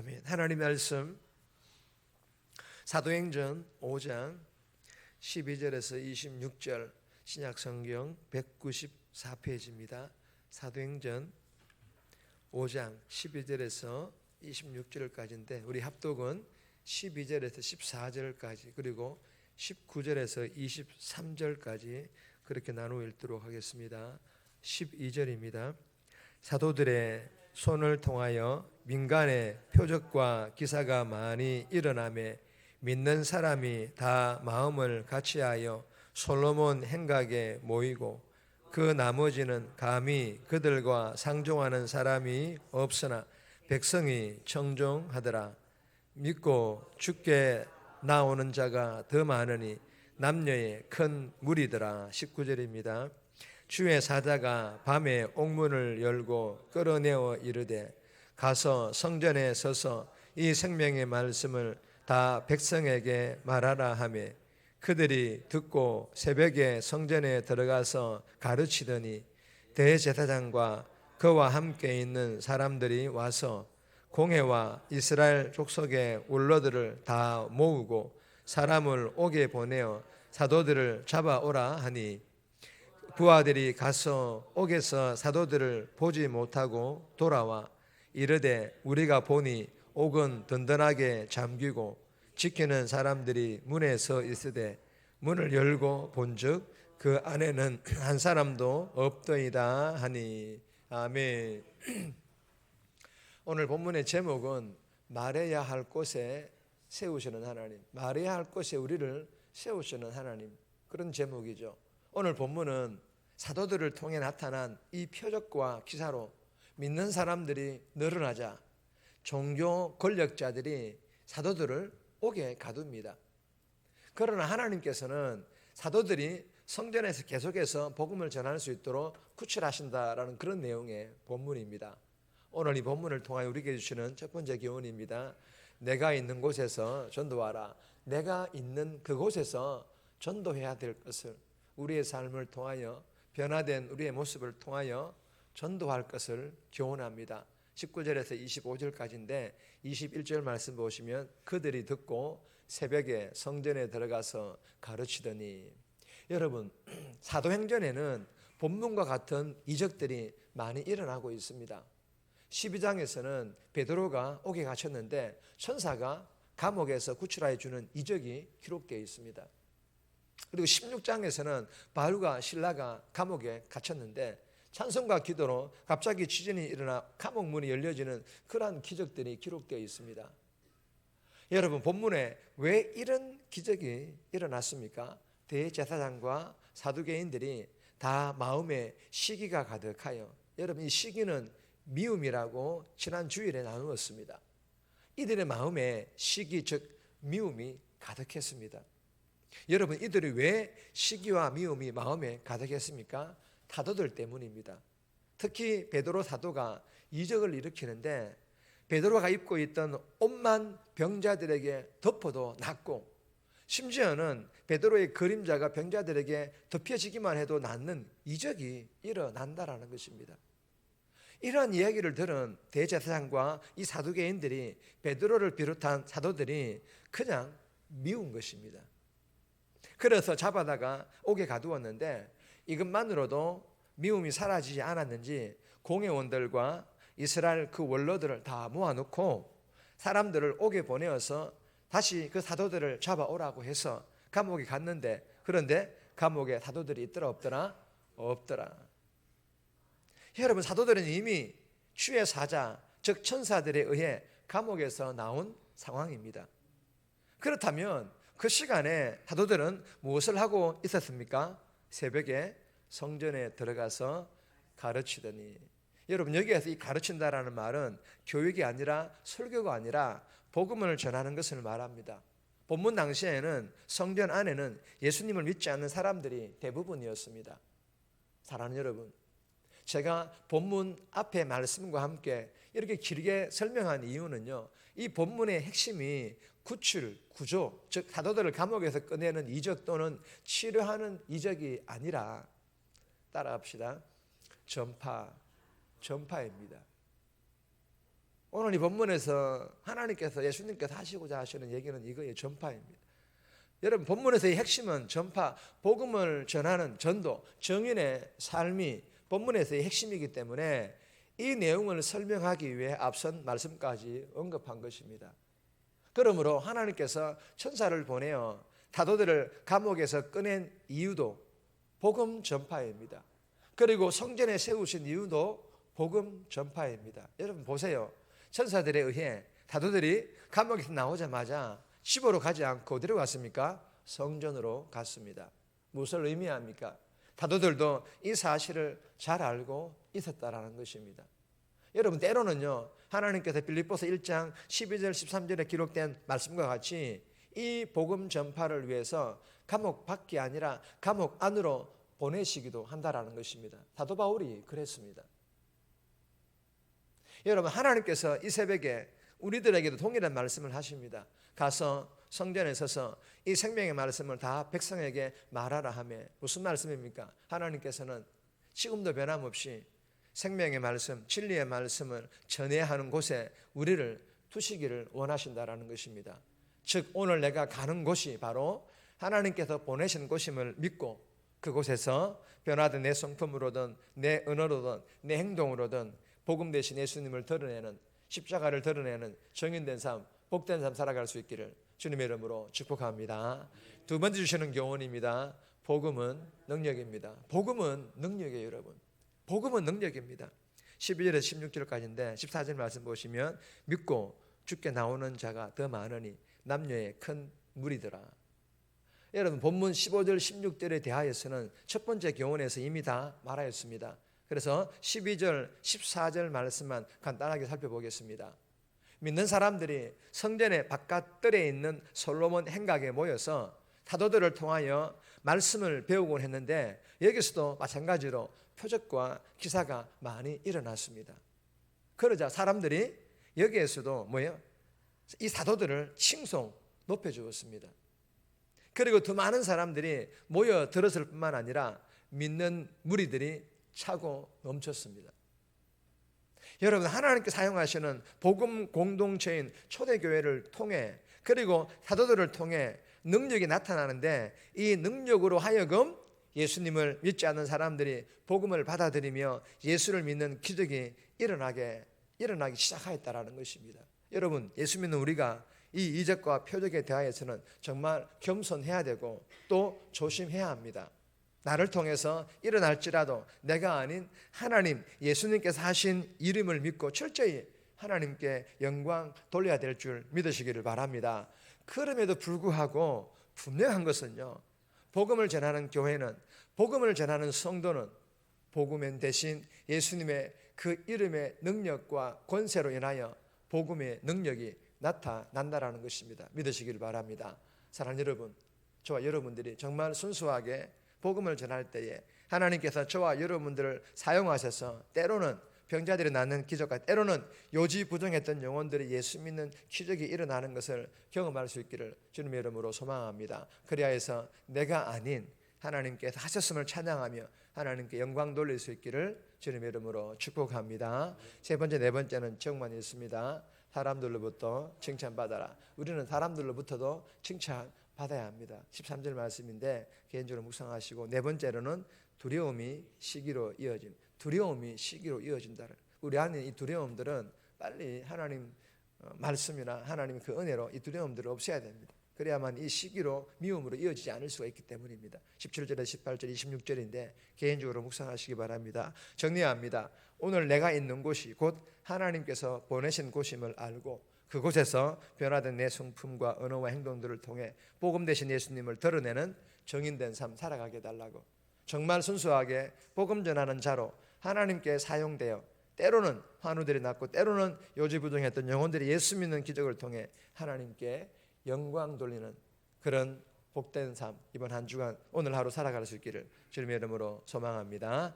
아멘. 하나님 말씀 사도행전 5장 12절에서 26절 신약 성경 194페이지입니다. 사도행전 5장 12절에서 26절까지인데 우리 합독은 12절에서 14절까지 그리고 19절에서 23절까지 그렇게 나누어 읽도록 하겠습니다. 12절입니다. 사도들의 손을 통하여 민간의 표적과 기사가 많이 일어나매 믿는 사람이 다 마음을 같이하여 솔로몬 행각에 모이고 그 나머지는 감히 그들과 상종하는 사람이 없으나 백성이 청종하더라. 믿고 죽게 나오는 자가 더 많으니 남녀의 큰 무리더라. 19절입니다 주의 사자가 밤에 옥문을 열고 끌어내어 이르되 가서 성전에 서서 이 생명의 말씀을 다 백성에게 말하라 하매 그들이 듣고 새벽에 성전에 들어가서 가르치더니 대제사장과 그와 함께 있는 사람들이 와서 공회와 이스라엘 족속의 울러들을 다 모으고 사람을 옥에 보내어 사도들을 잡아오라 하니 부하들이 가서 옥에서 사도들을 보지 못하고 돌아와 이르되 우리가 보니 옥은 든든하게 잠기고 지키는 사람들이 문에 서 있으되 문을 열고 본즉 그 안에는 한 사람도 없더이다 하니 아멘. 오늘 본문의 제목은 말해야 할 곳에 세우시는 하나님, 말해야 할 곳에 우리를 세우시는 하나님 그런 제목이죠. 오늘 본문은 사도들을 통해 나타난 이 표적과 기사로 믿는 사람들이 늘어나자 종교 권력자들이 사도들을 옥에 가둡니다. 그러나 하나님께서는 사도들이 성전에서 계속해서 복음을 전할 수 있도록 구출하신다라는 그런 내용의 본문입니다. 오늘 이 본문을 통하여 우리에게 주시는 첫 번째 교훈입니다. 내가 있는 곳에서 전도하라. 내가 있는 그곳에서 전도해야 될 것을 우리의 삶을 통하여 변화된 우리의 모습을 통하여 전도할 것을 교훈합니다. 19절에서 25절까지인데 21절 말씀 보시면 그들이 듣고 새벽에 성전에 들어가서 가르치더니 여러분 사도행전에는 본문과 같은 이적들이 많이 일어나고 있습니다. 12장에서는 베드로가 옥에 갇혔는데 천사가 감옥에서 구출하여 주는 이적이 기록되어 있습니다. 그리고 16장에서는 바울과 신라가 감옥에 갇혔는데 찬송과 기도로 갑자기 지진이 일어나 감옥 문이 열려지는 그러한 기적들이 기록되어 있습니다. 여러분 본문에 왜 이런 기적이 일어났습니까? 대제사장과 사두개인들이 다 마음에 시기가 가득하여 여러분 이 시기는 미움이라고 지난 주일에 나누었습니다. 이들의 마음에 시기 즉 미움이 가득했습니다. 여러분 이들이 왜 시기와 미움이 마음에 가득했습니까? 사도들 때문입니다. 특히 베드로 사도가 이적을 일으키는데 베드로가 입고 있던 옷만 병자들에게 덮어도 낫고 심지어는 베드로의 그림자가 병자들에게 덮여지기만 해도 낫는 이적이 일어난다라는 것입니다. 이러한 이야기를 들은 대제사장과 이 사두개인들이 베드로를 비롯한 사도들이 그냥 미운 것입니다. 그래서 잡아다가 옥에 가두었는데 이것만으로도 미움이 사라지지 않았는지 공회원들과 이스라엘 그 원로들을 다 모아놓고 사람들을 옥에 보내어서 다시 그 사도들을 잡아오라고 해서 감옥에 갔는데 그런데 감옥에 사도들이 있더라 없더라 없더라. 여러분 사도들은 이미 주의 사자 즉 천사들에 의해 감옥에서 나온 상황입니다. 그렇다면 그 시간에 사도들은 무엇을 하고 있었습니까? 새벽에 성전에 들어가서 가르치더니 여러분 여기에서 이 가르친다라는 말은 교육이 아니라 설교가 아니라 복음을 전하는 것을 말합니다. 본문 당시에는 성전 안에는 예수님을 믿지 않는 사람들이 대부분이었습니다. 사랑하는 여러분, 제가 본문 앞에 말씀과 함께 이렇게 길게 설명한 이유는요. 이 본문의 핵심이 구출, 구조, 즉 사도들을 감옥에서 꺼내는 이적 또는 치료하는 이적이 아니라 따라합시다. 전파, 전파입니다. 오늘 이 본문에서 하나님께서 예수님께서 하시고자 하시는 얘기는 이거예요. 전파입니다. 여러분 본문에서의 핵심은 전파, 복음을 전하는 전도, 정인의 삶이 본문에서의 핵심이기 때문에 이 내용을 설명하기 위해 앞선 말씀까지 언급한 것입니다. 그러므로 하나님께서 천사를 보내어 다도들을 감옥에서 꺼낸 이유도 복음 전파입니다. 그리고 성전에 세우신 이유도 복음 전파입니다. 여러분 보세요. 천사들에 의해 다도들이 감옥에서 나오자마자 집으로 가지 않고 어디로 갔습니까? 성전으로 갔습니다. 무엇을 의미합니까? 다도들도 이 사실을 잘 알고 있었다라는 것입니다. 여러분 때로는요 하나님께서 빌립보서 1장 12절 13절에 기록된 말씀과 같이 이 복음 전파를 위해서 감옥 밖이 아니라 감옥 안으로 보내시기도 한다라는 것입니다. 사도 바울이 그랬습니다. 여러분 하나님께서 이 새벽에 우리들에게도 동일한 말씀을 하십니다. 가서 성전에 서서 이 생명의 말씀을 다 백성에게 말하라 하며 무슨 말씀입니까? 하나님께서는 지금도 변함없이 생명의 말씀, 진리의 말씀을 전해야 하는 곳에 우리를 두시기를 원하신다라는 것입니다. 즉 오늘 내가 가는 곳이 바로 하나님께서 보내신 곳임을 믿고 그곳에서 변화된 내 성품으로든 내 언어로든 내 행동으로든 복음 대신 예수님을 드러내는 십자가를 드러내는 정인된 삶, 복된 삶 살아갈 수 있기를 주님의 이름으로 축복합니다. 두 번째 주시는 교훈입니다. 복음은 능력입니다. 복음은 능력이에요, 여러분. 복음은 능력입니다. 12절에서 16절까지인데 14절 말씀 보시면 믿고 죽게 나오는 자가 더 많으니 남녀의 큰 무리더라. 여러분 본문 15절 16절에 대하여서는 첫 번째 교훈에서 이미 다 말하였습니다. 그래서 12절 14절 말씀만 간단하게 살펴보겠습니다. 믿는 사람들이 성전의 바깥들에 있는 솔로몬 행각에 모여서 사도들을 통하여 말씀을 배우곤 했는데 여기서도 마찬가지로 표적과 기사가 많이 일어났습니다. 그러자 사람들이 여기에서도 뭐예요? 이 사도들을 칭송 높여 주었습니다. 그리고 더 많은 사람들이 모여 들었을 뿐만 아니라 믿는 무리들이 차고 넘쳤습니다. 여러분 하나님께 사용하시는 복음 공동체인 초대교회를 통해 그리고 사도들을 통해 능력이 나타나는데 이 능력으로 하여금 예수님을 믿지 않는 사람들이 복음을 받아들이며 예수를 믿는 기적이 일어나게 일어나기 시작하였다라는 것입니다. 여러분 예수 믿는 우리가 이 이적과 표적에 대하여서는 정말 겸손해야 되고 또 조심해야 합니다. 나를 통해서 일어날지라도 내가 아닌 하나님 예수님께서 하신 이름을 믿고 철저히 하나님께 영광 돌려야 될 줄 믿으시기를 바랍니다. 그럼에도 불구하고 분명한 것은요. 복음을 전하는 교회는 복음을 전하는 성도는 복음엔 대신 예수님의 그 이름의 능력과 권세로 인하여 복음의 능력이 나타난다라는 것입니다. 믿으시기를 바랍니다. 사랑하는 여러분, 저와 여러분들이 정말 순수하게 복음을 전할 때에 하나님께서 저와 여러분들을 사용하셔서 때로는 병자들이 낫는 기적과 때로는 요지부동했던 영혼들이 예수 믿는 기적이 일어나는 것을 경험할 수 있기를 주님의 이름으로 소망합니다. 그리하여서 내가 아닌 하나님께서 하셨음을 찬양하며 하나님께 영광 돌릴 수 있기를 주님의 이름으로 축복합니다. 세 번째, 네 번째는 정만 있습니다. 사람들로부터 칭찬받아라. 우리는 사람들로부터도 칭찬 받아야 합니다. 13절 말씀인데 개인적으로 묵상하시고 네 번째로는 두려움이 시기로 이어진 두려움이 시기로 이어진다를 우리 안에 이 두려움들은 빨리 하나님 어, 말씀이나 하나님 그 은혜로 이 두려움들을 없애야 됩니다. 그래야만 이 시기로 미움으로 이어지지 않을 수가 있기 때문입니다. 17절에 18절 26절인데 개인적으로 묵상하시기 바랍니다. 정리합니다. 오늘 내가 있는 곳이 곧 하나님께서 보내신 곳임을 알고 그곳에서 변화된 내 성품과 언어와 행동들을 통해 복음 대신 예수님을 드러내는 정인된 삶 살아가게 해달라고 정말 순수하게 복음 전하는 자로 하나님께 사용되어 때로는 환우들이 났고 때로는 요지부동했던 영혼들이 예수 믿는 기적을 통해 하나님께 영광 돌리는 그런 복된 삶 이번 한 주간 오늘 하루 살아갈 수 있기를 주님의 이름으로 소망합니다.